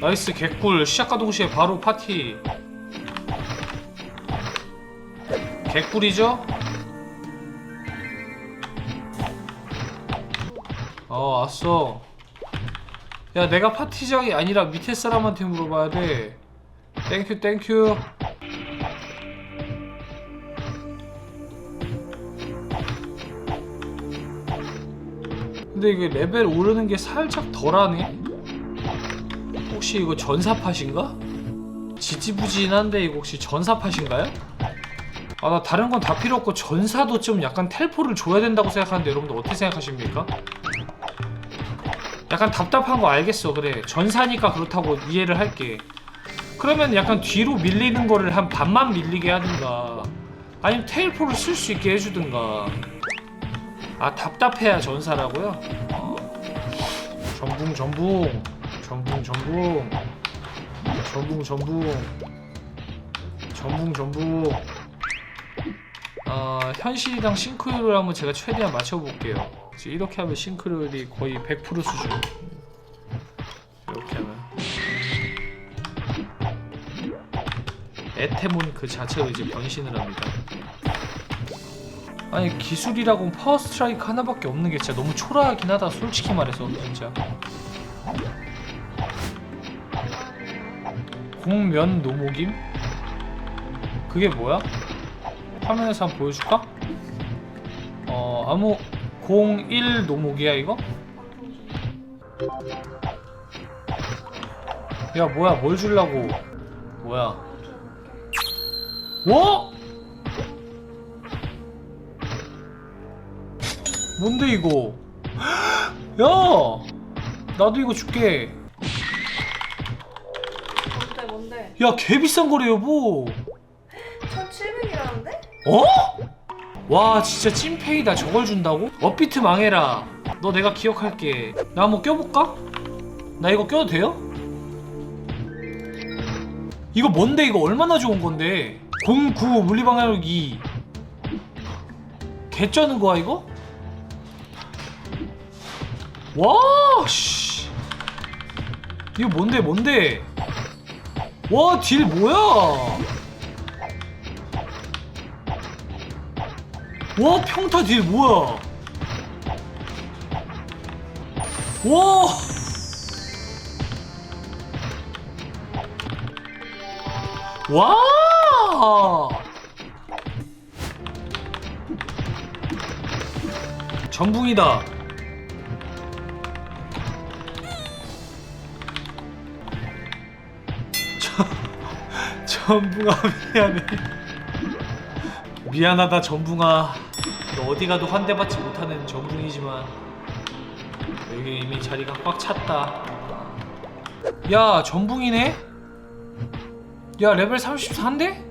나이스 개꿀. 시작과 동시에 바로 파티. 개꿀이죠? 어 왔어. 야 내가 파티장이 아니라 밑에 사람한테 물어봐야 돼. 땡큐 땡큐. 근데 이게 레벨 오르는 게 살짝 덜하네 혹시 이거 전사팟인가? 지지부진한데 이거 혹시 전사팟인가요? 아 나 다른 건 다 필요 없고 전사도 좀 약간 텔포를 줘야 된다고 생각하는데 여러분들 어떻게 생각하십니까? 약간 답답한 거 알겠어 그래 전사니까 그렇다고 이해를 할게 그러면 약간 뒤로 밀리는 거를 한 반만 밀리게 하든가 아니면 테일포를 쓸 수 있게 해주든가 아 답답해야 전사라고요? 어. 전붕 전붕 전붕 전붕. 전붕 전붕. 전붕 전붕. 어, 현실이랑 싱크로율을 한번 제가 최대한 맞춰볼게요. 이렇게 하면 싱크로율이 거의 100% 수준. 이렇게 하면. 에테몬 그 자체로 이제 변신을 합니다. 아니 기술이라고 파워 스트라이크 하나밖에 없는 게 진짜 너무 초라하긴 하다 솔직히 말해서 진짜 공면 노목임? 그게 뭐야? 화면에서 한번 보여줄까? 어 아무 01 노목이야 이거? 야 뭐야 뭘 줄라고 뭐야 뭐? 뭔데 이거 야 나도 이거 줄게 야 개 비싼 거래 여보 1,700이라는데? 어? 와 진짜 찐페이다 저걸 준다고? 업비트 망해라 너 내가 기억할게 나 한번 껴볼까? 나 이거 껴도 돼요? 이거 뭔데 이거 얼마나 좋은 건데 09 물리방향력 2 개 쩌는 거야 이거? 와 씨. 이거 뭔데 뭔데 와 딜 뭐야 와 평타 딜 뭐야 와 와! 전붕이다. 전붕아 미안해. 미안하다 전붕아. 너 어디 가도 환대받지 못하는 전붕이지만 여기 이미 자리가 꽉 찼다. 야 전붕이네? 야 레벨 34인데?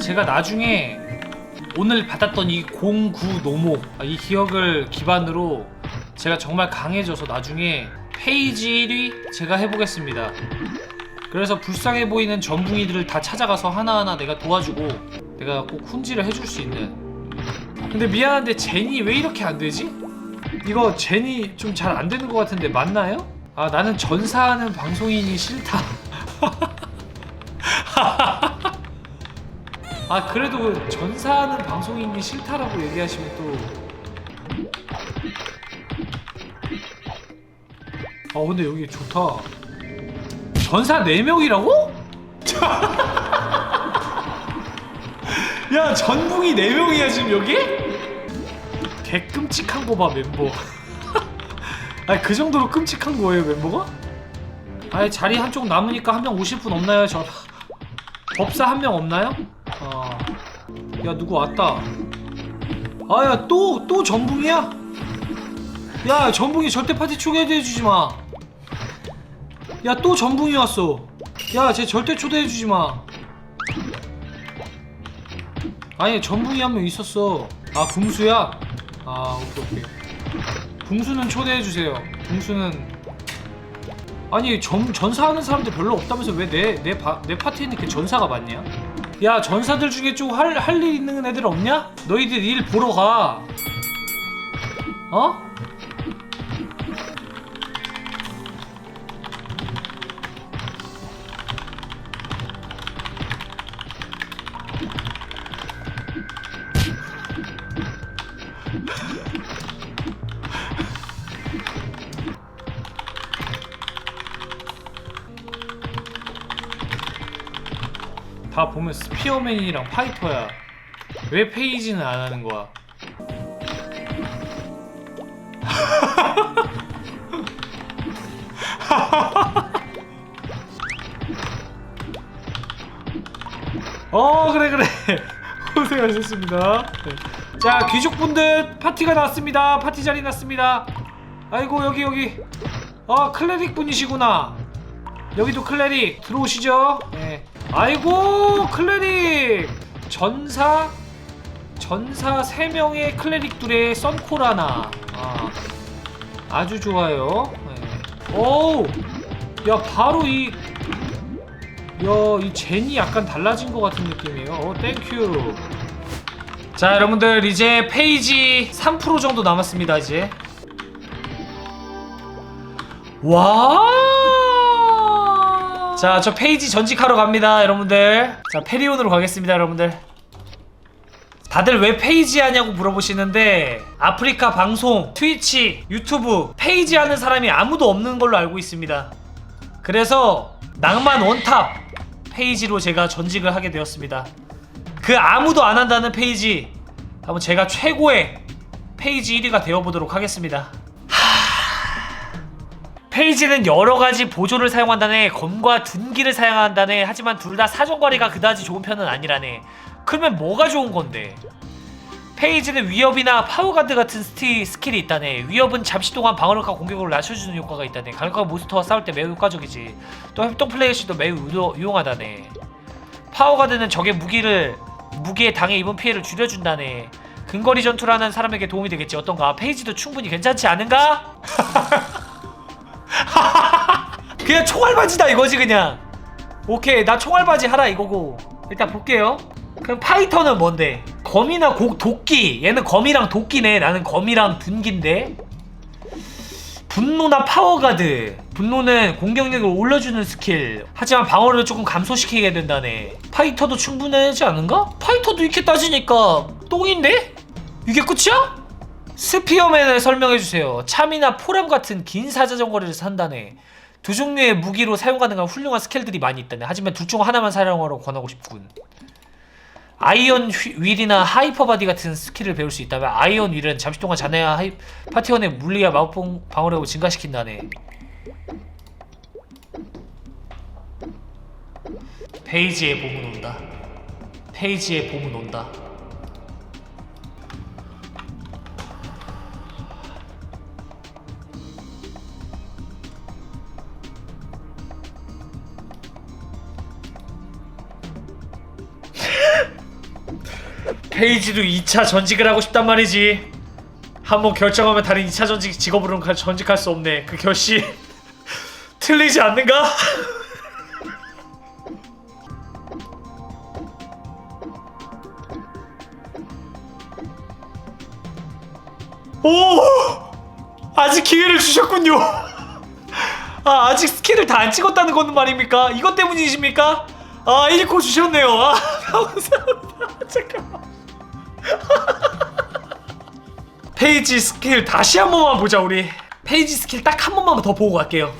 제가 나중에 오늘 받았던 이09 노목 아, 이 기억을 기반으로 제가 정말 강해져서 나중에 페이지 1위 제가 해보겠습니다. 그래서 불쌍해 보이는 전붕이들을 다 찾아가서 하나하나 내가 도와주고 내가 꼭 훈지를 해줄 수 있는 근데 미안한데 제니 왜 이렇게 안 되지? 이거 제니 좀 잘 안 되는 것 같은데 맞나요? 아 나는 전사하는 방송인이 싫다. 아 그래도 그 전사하는 방송인이 싫다라고 얘기하시면 또. 아 근데 여기 좋다. 전사 4명이라고? 야 전붕이 4명이야 지금 여기? 개 끔찍한 거 봐 멤버 아니 그 정도로 끔찍한 거예요 멤버가? 아니 자리 한쪽 남으니까 한명 오실 분 없나요 저 법사 한 명 없나요? 아 야 누구 왔다. 아야 또 또 전붕이야? 야 전붕이 절대 파티 초대해주지 마. 야 또 전붕이 왔어. 야쟤 절대 초대해주지 마. 아니 전붕이 한 명 있었어. 아 붕수야? 아 오케이 오케이. 붕수는 초대해주세요. 붕수는. 아니 전, 전사하는 사람들 별로 없다면서 왜 내 내 내 파티에 이렇게 전사가 많냐? 야 전사들 중에 좀 할 할 일 있는 애들 없냐? 너희들 일 보러 가. 어? 다 보면 스피어맨이랑 파이터야. 왜 페이지는 안 하는 거야? 어 그래 그래 고생하셨습니다. 네. 자 귀족분들 파티가 났습니다. 파티 자리 났습니다. 아이고 여기 여기 어 클레릭 분이시구나. 여기도 클레릭 들어오시죠. 네. 아이고 클레릭 전사 전사 3명의 클레릭들의 썬코라나 아, 아주 좋아요. 네. 오우 야 바로 이 야, 이 젠이 약간 달라진 것 같은 느낌이에요. 어, 땡큐. 자, 여러분들 이제 페이지 3% 정도 남았습니다, 이제. 와! 자, 저 페이지 전직하러 갑니다, 여러분들. 자, 페리온으로 가겠습니다, 여러분들. 다들 왜 페이지 하냐고 물어보시는데 아프리카 방송, 트위치, 유튜브 페이지 하는 사람이 아무도 없는 걸로 알고 있습니다. 그래서 낭만 원탑 페이지로 제가 전직을 하게 되었습니다. 그 아무도 안 한다는 페이지 한번 제가 최고의 페이지 1위가 되어보도록 하겠습니다. 하... 페이지는 여러 가지 보조를 사용한다네 검과 둔기를 사용한다네 하지만 둘 다 사정거리가 그다지 좋은 편은 아니라네. 그러면 뭐가 좋은 건데? 페이지는 위협이나 파워가드 같은 스티, 스킬이 있다네. 위협은 잠시 동안 방어력과 공격을 낮춰주는 효과가 있다네. 강력한 몬스터와 싸울 때 매우 효과적이지. 또 협동 플레이 시도 매우 유도, 유용하다네. 파워가드는 적의 무기를 무기에 당해 입은 피해를 줄여준다네. 근거리 전투라는 사람에게 도움이 되겠지. 어떤가? 페이지도 충분히 괜찮지 않은가? 그냥 총알바지다 이거지 그냥. 오케이 나 총알바지 하라 이거고. 일단 볼게요. 그럼 파이터는 뭔데? 검이나 고, 도끼. 얘는 검이랑 도끼네. 나는 검이랑 둔기인데. 분노나 파워가드. 분노는 공격력을 올려주는 스킬. 하지만 방어를 조금 감소시키게 된다네. 파이터도 충분하지 않은가? 파이터도 이렇게 따지니까 똥인데? 이게 끝이야? 스피어맨을 설명해 주세요. 참이나 포람 같은 긴 사자전거리를 산다네. 두 종류의 무기로 사용 가능한 훌륭한 스킬들이 많이 있다네. 하지만 둘 중 하나만 사용하라고 권하고 싶군. 아이언 휘- 윌이나 하이퍼 바디 같은 스킬을 배울 수 있다면 아이언 윌은 잠시 동안 자네와 하이, 파티원의 물리와 마법 방어력을 증가시킨다네. 페이지에 봄은 온다. 페이지에 봄은 온다 페이지도 2차 전직을 하고 싶단 말이지. 한번 결정하면 다른 2차 전직 직업으로는 가- 전직할 수 없네. 그 결심 틀리지 않는가? 오! 아직 기회를 주셨군요. 아, 아직 스킬을 다 안 찍었다는 거는 말입니까? 이것 때문이십니까? 아, 1코 주셨네요. 아, 감사합니다. 잠깐만. 페이지 스킬 다시 한 번만 보자 우리. 페이지 스킬 딱 한 번만 더 보고 갈게요.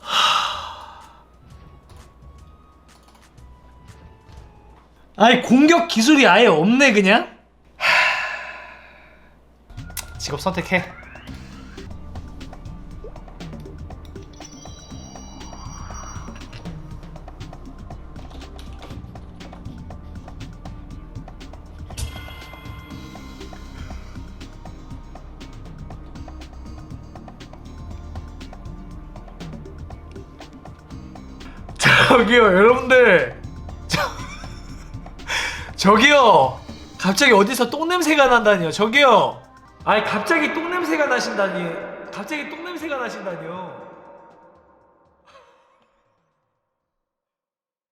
아니 공격 기술이 아예 없네 그냥? 직업 선택해 저기요 여러분들. 저, 저기요. 갑자기 어디서 똥 냄새가 난다니요. 저기요. 아니 갑자기 똥 냄새가 나신다니. 갑자기 똥 냄새가 나신다니요